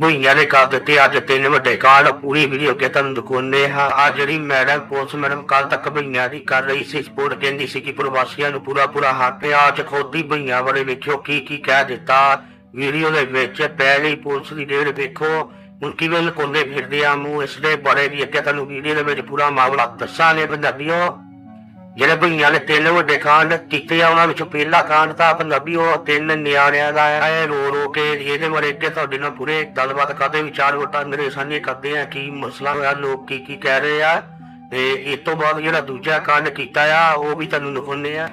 ਭਈਆਂ ਨੇ ਕਰ ਦਿੱਤੇ, ਅੱਜ ਤਿੰਨ ਵੱਡੇ ਕਾਂਡ ਪੂਰੀ ਵੀਡੀਓ ਕੇ ਤੁਹਾਨੂੰ ਦਿਖਾਉਂਦੇ ਹਾਂ। ਆ ਜਿਹੜੀ ਮੈਡਮ ਪੁਲਿਸ ਮੈਡਮ ਕੱਲ ਤੱਕ ਭਈਆਂ ਦੀ ਕਰ ਰਹੀ ਸੀ ਸਪੋਰਟ ਕਹਿੰਦੀ ਸੀ ਕਿ ਪ੍ਰਵਾਸੀਆਂ ਨੂੰ ਪੂਰਾ ਪੂਰਾ ਹੱਕ ਹੈ ਅੱਜ ਖੁਦ ਹੀ ਬਾਰੇ ਵੇਖਿਓ, ਕੀ ਕੀ ਕਹਿ ਦਿੱਤਾ। ਵੀਡੀਓ ਦੇ ਵਿੱਚ ਪਹਿਲੀ ਪੁਲਿਸ ਦੀ ਡੇਢ ਵੇਖੋ। ਹੁਣ ਕਿਵੇਂ ਲੁਕਾਉਂਦੇ ਫਿਰਦੇ ਆ, ਮੂੰਹ ਇਸ ਦੇ ਬਾਰੇ ਵੀ ਅੱਗੇ ਤੁਹਾਨੂੰ ਵੀਡੀਓ ਦੇ ਵਿੱਚ ਪੂਰਾ ਮਾਮਲਾ ਦੱਸਾਂਗੇ, ਪੰਜਾਬੀਓ। ਜਿਹੜੇ ਬਈਆਂ ਨੇ ਤਿੰਨ ਵੱਡੇ ਕਾਂਡ ਕੀਤੇ ਆ ਉਹਨਾਂ ਵਿੱਚੋਂ ਪਹਿਲਾ ਕਾਂਡ ਤਾਂ ਪੰਜਾਬੀ ਉਹ ਤਿੰਨ ਨਿਆਣਿਆਂ ਦਾ ਹੈ ਰੋ ਰੋ ਕੇ, ਇਹਦੇ ਬਾਰੇ ਅੱਗੇ ਤੁਹਾਡੇ ਨਾਲ ਪੂਰੇ ਗੱਲਬਾਤ ਕਰਦੇ, ਵਿਚਾਰ ਵਟਾਂ ਮੇਰੇ ਕਰਦੇ ਆ, ਕੀ ਮਸਲਾ ਹੋਇਆ, ਲੋਕ ਕੀ ਕੀ ਕਹਿ ਰਹੇ ਆ। ਤੇ ਇਸ ਤੋਂ ਬਾਅਦ ਜਿਹੜਾ ਦੂਜਾ ਕਾਂਡ ਕੀਤਾ ਆ, ਉਹ ਵੀ ਤੁਹਾਨੂੰ ਦਿਖਾਉਂਦੇ ਆ।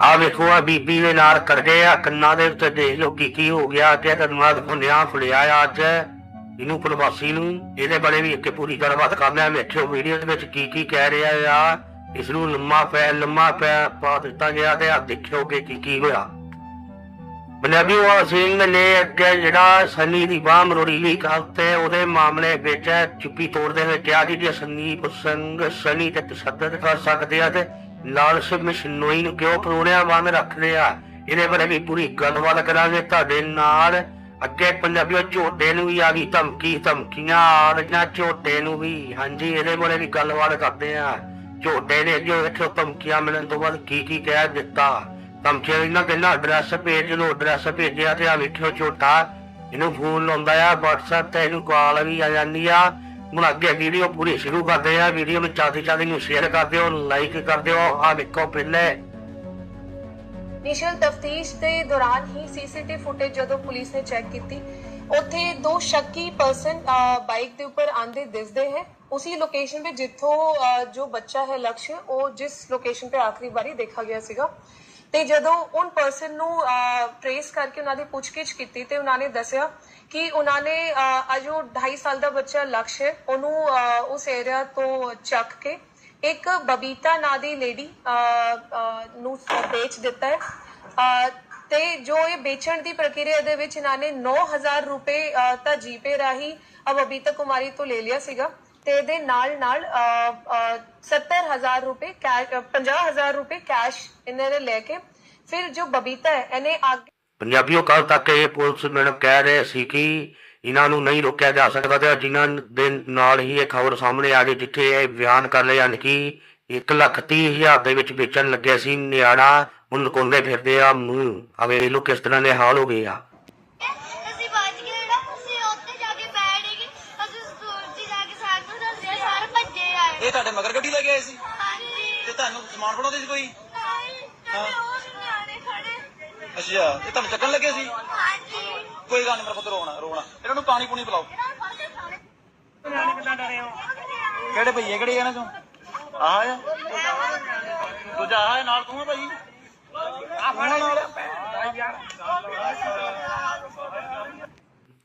ਆ ਵੇਖੋ ਆ ਬੀਬੀ ਦੇ ਨਾਲ ਕਰਦੇ ਆ, ਕੰਨਾਂ ਦੇ ਉੱਤੇ ਦੇਖ ਲਓ ਕੀ ਕੀ ਹੋ ਗਿਆ, ਤੇ ਤੁਹਾਨੂੰ ਆ ਦਿਖਾਉਂਦਿਆਂ ਫੁਲਿਆ ਅੱਜ, ਇਹਨੂੰ ਪ੍ਰਵਾਸੀ ਨੂੰ, ਇਹਦੇ ਬਾਰੇ ਵੀ ਇੱਕ ਪੂਰੀ ਗੱਲਬਾਤ ਕਰਨਾ ਹੈ ਵੇਖਿਓ ਵੀਡੀਓ ਦੇ ਵਿੱਚ ਕੀ ਕੀ ਕਹਿ ਰਿਹਾ ਆ। ਇਸ ਨੂੰ ਲੰਮਾ ਪੈ ਲੰਮਾ ਪੈ ਪਾ ਦਿੱਤਾ ਗਿਆ ਤੇ ਆ ਦੇਖਿਓਗੇ ਕੀ ਕੀ ਹੋਇਆ। ਪੰਜਾਬੀ ਉਹ ਸਿੰਘ ਨੇ ਅੱਗੇ ਜਿਹੜਾ ਸਨੀ ਦੀ ਬਾਹ ਮਰੋੜੀ ਲਈ ਕਰਤੇ ਉਹਦੇ ਮਾਮਲੇ ਵਿੱਚ ਚੁੱਪੀ ਤੋੜਦੇ ਹੋਏ ਕਿਹਾ ਕਿ ਜੇ ਸੰਦੀਪ ਸਿੰਘ ਸਨੀ ਤੇ ਤਸ਼ੱਦਦ ਕਰ ਸਕਦੇ ਆ ਤੇ ਲਾਲ ਸਿੰਘ ਮਸ਼ਨੋਈ ਨੂੰ ਕਿਉਂ ਪਰੋਣਿਆ ਬੰਨ ਰੱਖਦੇ ਆ? ਇਹਦੇ ਬਾਰੇ ਵੀ ਪੂਰੀ ਗੱਲਬਾਤ ਕਰਾਂਗੇ। ਤੁਹਾਡੇ ਨਾਲ ਅੱਗੇ ਪੰਜਾਬੀਓ ਝੋਟੇ ਨੂੰ ਵੀ ਆ ਗਈ ਧਮਕੀ ਧਮਕੀਆਂ ਆ ਰਹੀਆਂ, ਝੋਟੇ ਨੂੰ ਵੀ। ਹਾਂਜੀ, ਇਹਦੇ ਬਾਰੇ ਵੀ ਗੱਲਬਾਤ ਕਰਦੇ ਆ। ਝੋਟੇ ਨੇ, ਜੋ ਇੱਥੇ ਧਮਕੀਆਂ ਮਿਲਣ ਤੋਂ ਬਾਅਦ ਕੀ ਕੀ ਕਹਿ ਦਿੱਤਾ? ਧਮਕੀਆਂ ਇਹਨਾਂ ਕਹਿੰਦਾ ਐਡਰੈਸ ਭੇਜ, ਜਦੋਂ ਐਡਰੈਸ ਭੇਜਿਆ ਤੇ ਆ ਵੇਖਿਓ ਝੋਟਾ ਇਹਨੂੰ ਫੋਨ ਲਾਉਂਦਾ ਆ, WhatsApp ਤੇ ਇਹਨੂੰ ਕਾਲ ਵੀ ਆ ਜਾਂਦੀ ਆ। ਹੁਣ ਅੱਗੇ ਵੀਡੀਓ ਪੂਰੀ ਸ਼ੁਰੂ ਕਰਦੇ ਆ ਵੀਡੀਓ ਨੂੰ ਚਾਹਤੇ ਚਾਹਤੇ ਨੂੰ ਸ਼ੇਅਰ ਕਰ ਦਿਓ ਲਾਈਕ ਕਰ ਦਿਓ ਆ ਵੇਖੋ ਪਹਿਲੇ। ਇਨੀਸ਼ੀਅਲ ਤਫਤੀਸ਼ ਦੇ ਦੌਰਾਨ ਹੀ ਸੀਸੀਟੀਵੀ ਫੁਟੇਜ ਜਦੋਂ ਪੁਲਿਸ ਨੇ ਚੈੱਕ ਕੀਤੀ, ਉੱਥੇ ਦੋ ਸ਼ੱਕੀ ਪਰਸਨ ਬਾਈਕ ਦੇ ਉੱਪਰ ਆਂਦੇ ਦਿਸਦੇ ਹੈ। ਉसी ਲੋਕੇਸ਼ਨ पे ਜਿੱਥੋਂ ਜੋ ਬੱਚਾ ਹੈ ਲਕਸ਼ ਉਹ ਜਿਸ ਲੋਕੇਸ਼ਨ ਤੇ ਆਖਰੀ ਵਾਰੀ ਦੇਖਿਆ ਗਿਆ ਸੀਗਾ ਤੇ ਜਦੋਂ ਉਨ ਪਰਸਨ ਨੂੰ ਟ੍ਰੇਸ ਕਰਕੇ ਉਹਨਾਂ ਦੀ ਪੁੱਛਗਿੱਛ ਕੀਤੀ ਤੇ ਉਹਨਾਂ ਨੇ ਦੱਸਿਆ ਕਿ ਉਹਨਾਂ ਨੇ ਅਜੋ 2.5 ਸਾਲ ਦਾ ਬੱਚਾ ਲਕਸ਼ ਹੈ ਉਹਨੂੰ ਉਸ ਏਰੀਆ ਤੋਂ ਚੱਕ ਕੇ ਇੱਕ ਬਬੀਤਾ ਨਾਂ ਦੀ ਲੇਡੀ ਨੂੰ ਵੇਚ ਦਿੱਤਾ ਹੈ ਤੇ ਜੋ ਇਹ ਵੇਚਣ ਦੀ ਪ੍ਰਕਿਰਿਆ ਦੇ ਵਿੱਚ ਇਹਨਾਂ ਨੇ 9000 ਰੁਪਏ ਅਹ, ਤਾਂ ਜੀਪੇ ਰਾਹੀਂ ਅਹ, ਬਬੀਤਾ ਕੁਮਾਰੀ ਤੋਂ ਲੈ ਲਿਆ ਸੀਗਾ ਤੇ ਇਹਦੇ ਨਾਲ ਨਾਲ 70000 ਰੁਪਏ 50000 ਰੁਪਏ ਕੈਸ਼ ਇਹਨਾਂ ਨੇ ਲੈ ਕੇ ਫਿਰ ਜੋ ਬਬੀਤਾ ਹੈ, ਇਹਨੇ ਅੱਗੇ ਪੰਜਾਬੀਓ ਕੱਲ ਤੱਕ ਇਹ ਪੁਲਿਸ ਮੈਡਮ ਕਹਿ ਰਹੇ ਸੀ ਕਿ ਇਹਨਾਂ ਨੂੰ ਨਹੀਂ ਰੋਕਿਆ ਜਾ ਸਕਦਾ ਤੇ ਜਿਨ੍ਹਾਂ ਦੇ ਨਾਲ ਹੀ ਇਹ ਖਬਰ ਸਾਹਮਣੇ ਆ ਗਈ, ਜਿੱਥੇ ਇਹ ਬਿਆਨ ਕਰ ਲਿਆ ਹਨ ਕਿ 1 ਲੱਖ ਤੀਹ ਹਜ਼ਾਰ ਦੇ ਵਿੱਚ ਵੇਚਣ ਲੱਗਿਆ ਸੀ, ਨਿਆਣਾ ਹੁਣ ਕੋਲੇ ਫਿਰਦੇ ਆ, ਮੂੰਹ ਆਵੇ ਇਹ ਕਿਸ ਤਰ੍ਹਾਂ ਦੇ ਹਾਲ ਹੋ ਗਏ ਆ ਅਸੀਂ ਬਚ ਗਏ ਜਿਹੜਾ ਅਸੀਂ ਉੱਥੇ ਜਾ ਕੇ ਬੈਠ ਗਏ ਅਸੀਂ ਸਕੂਲ 'ਚ ਜਾ ਕੇ ਸਾਨੂੰ ਦੱਸਿਆ ਸਾਰੇ ਭੱਜੇ ਆਏ ਇਹ ਤੁਹਾਡੇ ਮਗਰ ਗੱਡੀ ਲੈ ਕੇ ਆਏ ਸੀ? ਤੇ ਤੁਹਾਨੂੰ ਸਮਾਨ ਫੜਾਉਂਦੇ ਸੀ ਕੋਈ? ਨਹੀਂ ਨਾਲੇ ਉਹ ਨਿਆਣੇ ਖੜੇ। ਅੱਛਾ ਇਹ ਤੁਹਾਨੂੰ ਚੱਕਣ ਲੱਗੇ ਸੀ? ਹਾਂਜੀ। ਕੋਈ ਗੱਲ ਨਹੀਂ ਮੇਰਾ ਪੁੱਤ ਰੋਣਾ ਰੋਣਾ। ਇਹਨਾਂ ਨੂੰ ਪਾਣੀ ਪੂਣੀ ਪਿਲਾਓ। ਕਿਹੜੇ ਭਈਏ ਕਿਹੜੇ ਇਹਨਾਂ ਚੋਂ? ਆਹ ਆ। ਦੂਜਾ ਆਹ ਨਾਲ ਤੂੰ ਆ ਭਾਈ। ਆ ਫੋਨ ਨਾਲ।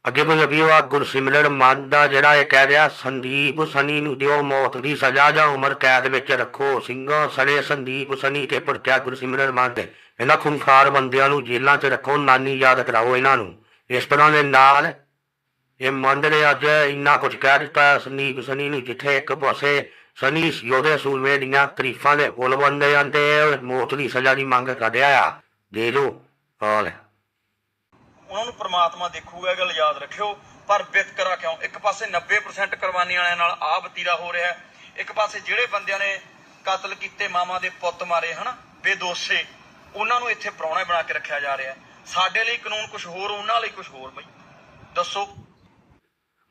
ਅੱਗੇ ਪੰਜਾਬੀਓ ਆ ਗੁਰਸਿਮਰਨ ਮਾਨ ਦਾ ਜਿਹੜਾ ਇਹ ਕਹਿ ਰਿਹਾ, ਸੰਦੀਪ ਸਨੀ ਨੂੰ ਦਿਓ ਮੌਤ ਦੀ ਸਜ਼ਾ ਜਾਂ ਉਮਰ ਕੈਦ ਵਿੱਚ ਰੱਖੋ। ਸਿੰਘਾਂ ਸਣੇ ਸੰਦੀਪ ਸਨੀ ਤੇ ਭੜਕਿਆ ਗੁਰਸਿਮਰਨ ਮਾਨ ਤੇ। ਇਹਨਾਂ ਖੁੰਖਾਰ ਬੰਦਿਆਂ ਨੂੰ ਜੇਲ੍ਹਾਂ 'ਚ ਰੱਖੋ, ਨਾਨੀ ਯਾਦ ਕਰਾਓ ਇਹਨਾਂ ਨੂੰ। ਇਸ ਤਰ੍ਹਾਂ ਦੇ ਨਾਲ ਇਹ ਮੰਨ ਨੇ ਅੱਜ ਇੰਨਾ ਕੁਝ ਕਹਿ ਦਿੱਤਾ। ਸੰਦੀਪ ਸਨੀ ਨੂੰ ਜਿੱਥੇ ਇੱਕ ਪਾਸੇ ਸਨੀ ਯੋਧੇ ਸੂਰਮੇ ਦੀਆਂ ਤਰੀਫਾਂ ਦੇ ਫੁੱਲ ਬੰਦੇ ਜਾਂਦੇ ਮੌਤ ਦੀ ਸਜ਼ਾ ਦੀ ਮੰਗ ਕਰ ਰਿਹਾ ਆ। ਦੇ ਲੋ ਹਾਲ ਹੈ ਉਹਨਾਂ ਨੂੰ ਪ੍ਰਮਾਤਮਾ ਦੇਖੂਗਾ, ਇਹ ਗੱਲ ਯਾਦ ਰੱਖਿਓ। ਪਰ ਵਿਤਕਰਾ ਕਿਉਂ? ਇੱਕ ਪਾਸੇ 90% ਕੁਰਬਾਨੀ ਵਾਲਿਆਂ ਨਾਲ ਆ ਵਤੀਰਾ ਹੋ ਰਿਹਾ ਇੱਕ ਪਾਸੇ ਜਿਹੜੇ ਬੰਦਿਆਂ ਨੇ ਕਤਲ ਕੀਤੇ ਮਾਮਾ ਦੇ ਪੁੱਤ ਮਾਰੇ, ਹਨਾ? ਬੇਦੋਸ਼ੇ, ਉਹਨਾਂ ਨੂੰ ਇੱਥੇ ਪ੍ਰਾਹੁਣਾ ਬਣਾ ਕੇ ਰੱਖਿਆ ਜਾ ਰਿਹਾ ਸਾਡੇ ਲਈ ਕਾਨੂੰਨ ਕੁਝ ਹੋਰ, ਉਹਨਾਂ ਲਈ ਕੁਝ ਹੋਰ ਬਈ। ਦੱਸੋ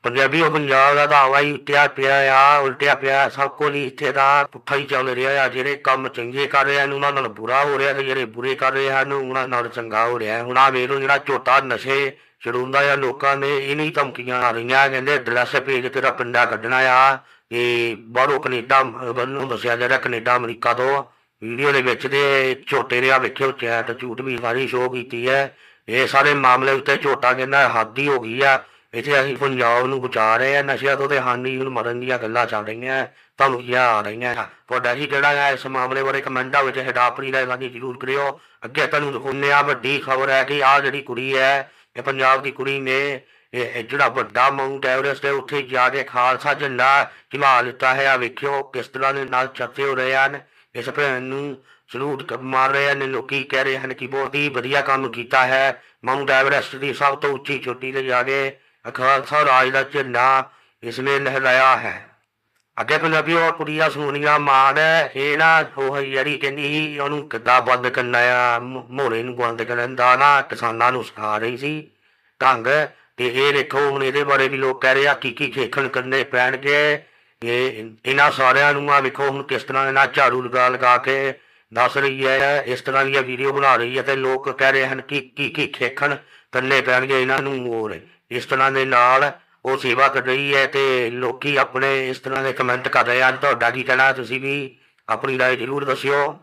ਪੰਜਾਬੀ ਉਹ ਪੰਜਾਬ ਦਾ ਦਾਵਾ ਹੀ ਉੱਟਿਆ ਪਿਆ ਆ, ਉਲਟਿਆ ਪਿਆ, ਸਭ ਕੁਝ ਹੀ ਇੱਥੇ ਦਾ ਪੁੱਠਾ ਹੀ ਚੱਲ ਰਿਹਾ ਆ, ਜਿਹੜੇ ਕੰਮ ਚੰਗੇ ਕਰ ਰਹੇ ਹਨ, ਉਹਨਾਂ ਨਾਲ ਬੁਰਾ ਹੋ ਰਿਹਾ ਤੇ ਜਿਹੜੇ ਬੁਰੇ ਕਰ ਰਹੇ ਹਨ, ਉਹਨਾਂ ਨਾਲ ਚੰਗਾ ਹੋ ਰਿਹਾ। ਹੁਣ ਆ ਵੇਖ ਲਓ ਜਿਹੜਾ ਝੋਟਾ ਨਸ਼ੇ ਛਡਾਉਂਦਾ ਆ ਲੋਕਾਂ ਨੇ, ਇਹਨੀ ਧਮਕੀਆਂ ਆ ਰਹੀਆਂ, ਕਹਿੰਦੇ ਡਰੈਸ ਭੇਜ ਤੇਰਾ ਪਿੰਡਾ ਕੱਢਣਾ ਆ। ਇਹ ਬਾਹਰੋਂ ਕੈਨੇਡਾ ਵੱਲੋਂ ਦੱਸਿਆ ਜਾ ਰਿਹਾ, ਕੈਨੇਡਾ, ਅਮਰੀਕਾ ਤੋਂ ਵੀਡੀਓ ਦੇ ਵਿੱਚ ਦੇ ਝੋਟੇ ਨੇ ਆ ਵੇਖਿਓ ਚੈਟ ਝੂਠ ਵੀ ਸਾਰੀ ਸ਼ੋਅ ਕੀਤੀ ਹੈ। ਇਹ ਸਾਰੇ ਮਾਮਲੇ ਉੱਤੇ ਝੋਟਾ ਕਹਿੰਦਾ ਹੱਦ ਹੀ ਹੋ ਗਈ ਆ। ਇੱਥੇ ਅਸੀਂ ਪੰਜਾਬ ਨੂੰ ਬਚਾ ਰਹੇ ਆ ਨਸ਼ਿਆਂ ਤੋਂ ਤੇ ਹਾਨੀ ਨੂੰ ਮਰਨ ਦੀਆਂ ਗੱਲਾਂ ਚੱਲ ਰਹੀਆਂ ਤੁਹਾਨੂੰ ਕੀ ਆ ਰਹੀਆਂ ਤੁਹਾਡਾ ਜੀ ਜਿਹੜਾ ਹੈ, ਇਸ ਮਾਮਲੇ ਬਾਰੇ ਕਮੈਂਟਾਂ ਵਿੱਚ ਹਟਾਪਰੀ ਦਾ ਗਾਣੀ ਜ਼ਰੂਰ ਕਰਿਓ। ਅੱਗੇ ਤੁਹਾਨੂੰ ਦਿਖਾਉਂਦੇ ਆ ਵੱਡੀ ਖਬਰ ਹੈ ਕਿ ਆ ਜਿਹੜੀ ਕੁੜੀ ਹੈ, ਇਹ ਪੰਜਾਬ ਦੀ ਕੁੜੀ ਨੇ, ਇਹ ਜਿਹੜਾ ਵੱਡਾ ਮਾਊਂਟ ਐਵਰੈਸਟ ਹੈ, ਉੱਥੇ ਜਾ ਕੇ ਖਾਲਸਾ ਝੰਡਾ ਝੁਲਾ ਲਿੱਤਾ ਹੈ। ਆ ਵੇਖਿਓ ਕਿਸ ਤਰ੍ਹਾਂ ਦੇ ਨਾਲ ਚਰਚੇ ਹੋ ਰਹੇ ਹਨ। ਇਸ ਭੈਣ ਨੂੰ ਸਲੂਟ ਮਾਰ ਰਹੇ ਹਨ। ਲੋਕੀ ਕਹਿ ਰਹੇ ਹਨ ਕਿ ਬਹੁਤ ਹੀ ਵਧੀਆ ਕੰਮ ਕੀਤਾ ਹੈ। ਮਾਊਂਟ ਐਵਰੈਸਟ ਦੀ ਸਭ ਤੋਂ ਉੱਚੀ ਚੋਟੀ ਤੇ ਜਾ ਕੇ ਖਾਲਸਾ ਰਾਜ ਦਾ ਝੰਡਾ ਇਸਨੇ ਲਹਿਰਾਇਆ ਹੈ। ਅੱਗੇ ਪੰਜਾਬੀ ਉਹ ਕੁੜੀਆਂ ਸੁਣੀਆਂ ਮਾਨ ਇਹ ਨਾ ਉਹ ਜਿਹੜੀ ਕਹਿੰਦੀ ਸੀ, ਉਹਨੂੰ ਕਿੱਦਾਂ ਬੰਦ ਕਰਨਾ ਆ, ਮ- ਨੂੰ ਬੰਦ ਕਰਨ ਦਾ ਨਾ ਕਿਸਾਨਾਂ ਨੂੰ ਸਿਖਾ ਰਹੀ ਸੀ। ਢੰਗ, ਤੇ ਇਹ ਦੇਖੋ ਹੁਣ ਇਹਦੇ ਬਾਰੇ ਵੀ ਲੋਕ ਕਹਿ ਰਹੇ ਆ ਕੀ ਕੀ ਖੇਖਣ ਕਰਨੇ ਪੈਣਗੇ। ਇਹ ਇਹਨਾਂ ਸਾਰਿਆਂ ਨੂੰ ਆ ਵੇਖੋ ਹੁਣ ਕਿਸ ਤਰ੍ਹਾਂ ਇਹਨਾਂ ਝਾੜੂ ਲਗਾ ਲਗਾ ਕੇ ਦੱਸ ਰਹੀ ਹੈ, ਇਸ ਤਰ੍ਹਾਂ ਦੀਆਂ ਵੀਡੀਓ ਬਣਾ ਰਹੀ ਹੈ, ਤੇ ਲੋਕ ਕਹਿ ਰਹੇ ਹਨ ਕਿ ਕੀ ਕੀ ਖੇਖਣ ਕਰਨੇ ਪੈਣਗੇ ਇਹਨਾਂ ਨੂੰ ਹੋਰ ਇਸ ਤਰ੍ਹਾਂ ਦੇ ਨਾਲ ਉਹ ਸੇਵਾ ਕਰ ਰਹੀ ਹੈ ਤੇ ਲੋਕੀ ਆਪਣੇ ਇਸ ਤਰ੍ਹਾਂ ਦੇ ਕਮੈਂਟ ਕਰ ਰਹੇ ਹਨ। ਤੁਹਾਡਾ ਕੀ ਕਹਿਣਾ ਤੁਸੀਂ ਵੀ ਆਪਣੀ ਰਾਏ ਜ਼ਰੂਰ ਦੱਸਿਓ।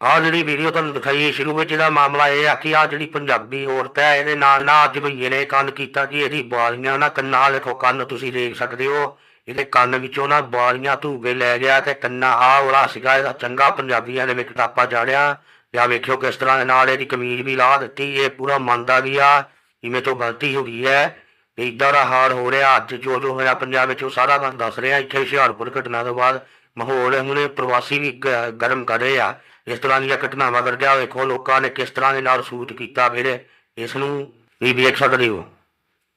ਆਹ ਜਿਹੜੀ ਵੀਡੀਓ ਤੁਹਾਨੂੰ ਦਿਖਾਈ ਸ਼ੁਰੂ ਵਿੱਚ ਇਹਦਾ ਮਾਮਲਾ ਇਹ ਆ ਕਿ ਆ ਜਿਹੜੀ ਪੰਜਾਬੀ ਔਰਤ ਹੈ, ਇਹਦੇ ਨਾਲ ਨਾ ਅੱਜ ਭਈਏ ਨੇ ਕੰਨ ਕੀਤਾ ਕਿ ਇਹਦੀ ਬਾਲੀਆਂ ਨਾ ਕੰਨਾਂ ਦੇਖੋ, ਕੰਨ ਤੁਸੀਂ ਦੇਖ ਸਕਦੇ ਹੋ। ਇਹਦੇ ਕੰਨ ਵਿੱਚੋਂ ਨਾ ਬਾਲੀਆਂ ਧੂਵੇ ਲੈ ਗਿਆ ਤੇ ਕੰਨਾ ਆਹ ਵਾਲਾ ਸੀਗਾ। ਇਹਦਾ ਚੰਗਾ ਪੰਜਾਬੀਆਂ ਦੇ ਵਿੱਚ ਟਾਪਾ ਚਾੜਿਆ ਜਾਂ ਵੇਖਿਓ ਕਿਸ ਤਰ੍ਹਾਂ ਦੇ ਨਾਲ ਇਹਦੀ ਕਮੀਜ਼ ਵੀ ਲਾ ਦਿੱਤੀ, ਇਹ ਪੂਰਾ ਮੰਨਦਾ ਵੀ ਆ। ਵੀ ਮੇਰੇ ਤੋਂ ਗਲਤੀ ਹੋ ਗਈ ਹੈ, ਵੀ ਇਦਾਂ ਦਾ ਹਾਲ ਹੋ ਰਿਹਾ ਅੱਜ, ਜੋ ਜੋ ਹੋਇਆ ਪੰਜਾਬ ਵਿੱਚ, ਉਹ ਸਾਰਾ ਮੈਂ ਦੱਸ ਰਿਹਾ। ਇੱਥੇ ਹੁਸ਼ਿਆਰਪੁਰ ਘਟਨਾ ਤੋਂ ਬਾਅਦ ਮਾਹੌਲ ਹੁਣੇ ਪ੍ਰਵਾਸੀ ਵੀ ਗ- ਗਰਮ ਕਰ ਰਹੇ ਆ। ਇਸ ਤਰ੍ਹਾਂ ਦੀਆਂ ਘਟਨਾਵਾਂ ਕਰ ਗਿਆ ਵੇਖੋ, ਲੋਕਾਂ ਨੇ ਕਿਸ ਤਰ੍ਹਾਂ ਦੇ ਨਾਲ ਸੂਟ ਕੀਤਾ ਵੀਰੇ। ਇਸ ਨੂੰ ਵੀ ਵੇਖ ਸਕਦੇ ਹੋ।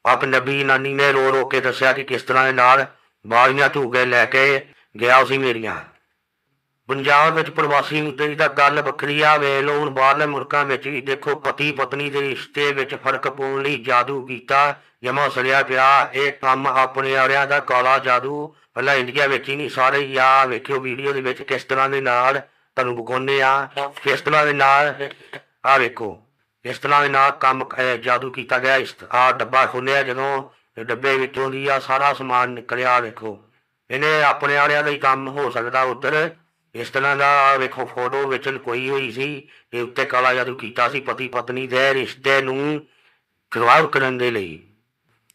ਆ ਪੰਜਾਬੀ ਨਾਨੀ ਨੇ ਰੋ ਰੋ ਕੇ ਦੱਸਿਆ ਕਿ ਕਿਸ ਤਰ੍ਹਾਂ ਦੇ ਨਾਲ ਬਾਲੀਆਂ ਧੂਗੇ ਲੈ ਕੇ ਗਿਆ ਸੀ ਮੇਰੀਆਂ। ਪੰਜਾਬ ਵਿੱਚ ਪ੍ਰਵਾਸੀ ਦੀ ਤਾਂ ਗੱਲ ਵੱਖਰੀ ਆ, ਵੇਖ ਲਓ ਹੁਣ ਬਾਹਰਲੇ ਮੁਲਕਾਂ ਵਿੱਚ ਵੀ ਦੇਖੋ ਪਤੀ ਪਤਨੀ ਦੇ ਰਿਸ਼ਤੇ ਵਿੱਚ ਫ਼ਰਕ ਪਾਉਣ ਲਈ ਜਾਦੂ ਕੀਤਾ, ਜਮਾ ਸੜਿਆ ਪਿਆ, ਇਹ ਕੰਮ ਆਪਣੇ ਵਾਲਿਆਂ ਦਾ ਕਾਲਾ ਜਾਦੂ, ਪਹਿਲਾਂ ਇੰਡੀਆ ਵਿੱਚ ਹੀ ਨਹੀਂ, ਸਾਰੇ ਹੀ ਆ, ਵੇਖਿਓ ਵੀਡੀਓ ਦੇ ਵਿੱਚ ਕਿਸ ਤਰ੍ਹਾਂ ਦੇ ਨਾਲ ਤੁਹਾਨੂੰ ਵਿਖਾਉਂਦੇ ਆ, ਕਿਸ ਤਰ੍ਹਾਂ ਦੇ ਨਾਲ ਆ ਵੇਖੋ ਇਸ ਤਰ੍ਹਾਂ ਦੇ ਨਾਲ ਕੰਮ ਜਾਦੂ ਕੀਤਾ ਗਿਆ, ਇਸ ਆ ਡੱਬਾ ਖੋਲਿਆ ਜਦੋਂ ਡੱਬੇ ਵਿੱਚੋਂ ਦੀ ਆ ਸਾਰਾ ਸਮਾਨ ਨਿਕਲਿਆ, ਵੇਖੋ, ਇਹਨੇ ਆਪਣੇ ਵਾਲਿਆਂ ਦਾ ਹੀ ਕੰਮ ਹੋ ਸਕਦਾ ਉੱਧਰ ਇਸ ਤਰ੍ਹਾਂ ਦਾ ਵੇਖੋ ਫੋਟੋ ਵਿੱਚ ਕੋਈ ਹੋਈ ਸੀ ਤੇ ਉੱਤੇ ਕਾਲਾ ਜਾਦੂ ਕੀਤਾ ਸੀ ਪਤੀ ਪਤਨੀ ਦੇ ਰਿਸ਼ਤੇ ਨੂੰ ਖਰਾਬ ਕਰਨ ਦੇ ਲਈ।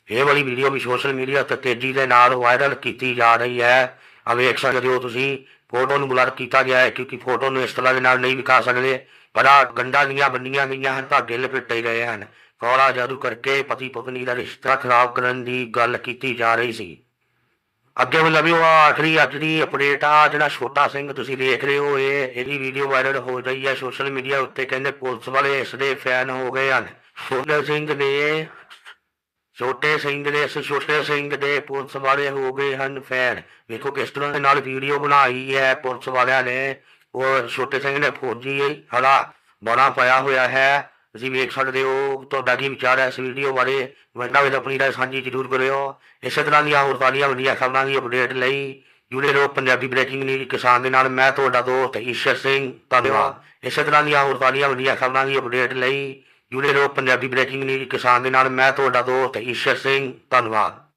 ਇਹ ਵਾਲੀ ਵੀਡੀਓ ਵੀ ਸੋਸ਼ਲ ਮੀਡੀਆ ਤੇ ਤੇਜ਼ੀ ਦੇ ਨਾਲ ਵਾਇਰਲ ਕੀਤੀ ਜਾ ਰਹੀ ਹੈ। ਆ ਵੇਖ ਸਕਦੇ ਹੋ ਤੁਸੀਂ ਫੋਟੋ ਨੂੰ ਬਲਰ ਕੀਤਾ ਗਿਆ ਹੈ ਕਿਉਂਕਿ ਫੋਟੋ ਨੂੰ ਇਸ ਤਰ੍ਹਾਂ ਦੇ ਨਾਲ ਨਹੀਂ ਵਿਖਾ ਸਕਦੇ, ਪਰ ਆ ਗੰਡਾ ਦੀਆਂ ਬੰਨੀਆਂ ਗਈਆਂ ਹਨ, ਧਾਗੇ ਲਪੇਟੇ ਗਏ ਹਨ। ਕਾਲਾ ਜਾਦੂ ਕਰਕੇ ਪਤੀ ਪਤਨੀ ਦਾ ਰਿਸ਼ਤਾ ਖਰਾਬ ਕਰਨ ਦੀ ਗੱਲ ਕੀਤੀ ਜਾ ਰਹੀ ਸੀ। ਅੱਗੇ ਵੀ ਲਵਿਓ ਆਖਰੀ ਅੱਜ ਦੀ ਅਪਡੇਟ ਆ, ਜਿਹੜਾ ਛੋਟਾ ਸਿੰਘ ਤੁਸੀਂ ਦੇਖ ਰਹੇ ਹੋ, ਇਹ, ਇਹਦੀ ਵੀਡੀਓ ਵਾਇਰਲ ਹੋ ਰਹੀ ਹੈ ਸੋਸ਼ਲ ਮੀਡੀਆ ਉੱਤੇ, ਕਹਿੰਦੇ ਪੁਲਿਸ ਵਾਲੇ ਇਸ ਦੇ ਫੈਨ ਹੋ ਗਏ ਹਨ। ਛੋਟੇ ਸਿੰਘ ਨੇ ਛੋਟੇ ਸਿੰਘ ਦੇ, ਇਸ ਛੋਟੇ ਸਿੰਘ ਦੇ ਪੁਲਿਸ ਵਾਲੇ ਹੋ ਗਏ ਹਨ ਫੈਨ ਵੇਖੋ ਕਿਸ ਤਰ੍ਹਾਂ ਦੇ ਨਾਲ ਵੀਡੀਓ ਬਣਾਈ ਹੈ ਪੁਲਿਸ ਵਾਲਿਆਂ ਨੇ, ਉਹ ਛੋਟੇ ਸਿੰਘ ਨੇ ਫੌਜੀ ਹਲਾ ਬਣਾ ਪਾਇਆ ਹੋਇਆ ਹੈ। ਤੁਸੀਂ ਵੇਖ ਸਕਦੇ ਹੋ, ਤੁਹਾਡਾ ਕੀ ਵਿਚਾਰ ਹੈ ਇਸ ਵੀਡੀਓ ਬਾਰੇ। ਵੰਡਾ ਵਿੱਚ ਆਪਣੀ ਰਾਏ ਸਾਂਝੀ ਜ਼ਰੂਰ ਕਰਿਓ। ਇਸੇ ਤਰ੍ਹਾਂ ਦੀਆਂ ਹੋਰ ਸਾਰੀਆਂ ਵਧੀਆ ਖਬਰਾਂ ਦੀ ਅਪਡੇਟ ਲਈ ਜੁੜੇ ਰਹੋ ਪੰਜਾਬੀ ਬ੍ਰੇਕਿੰਗ ਨਿਊਜ਼ ਕਿਸਾਨ ਦੇ ਨਾਲ। ਮੈਂ ਤੁਹਾਡਾ ਦੋਸਤ ਈਸ਼ਰ ਸਿੰਘ, ਧੰਨਵਾਦ। ਇਸੇ ਤਰ੍ਹਾਂ ਦੀਆਂ ਹੋਰ ਸਾਰੀਆਂ ਵਧੀਆ ਖਬਰਾਂ ਦੀ ਅਪਡੇਟ ਲਈ ਜੁੜੇ ਰਹੋ ਪੰਜਾਬੀ ਬ੍ਰੇਕਿੰਗ ਨਿਊਜ਼ ਕਿਸਾਨ ਦੇ ਨਾਲ। ਮੈਂ ਤੁਹਾਡਾ ਦੋਸਤ ਈਸ਼ਰ ਸਿੰਘ, ਧੰਨਵਾਦ।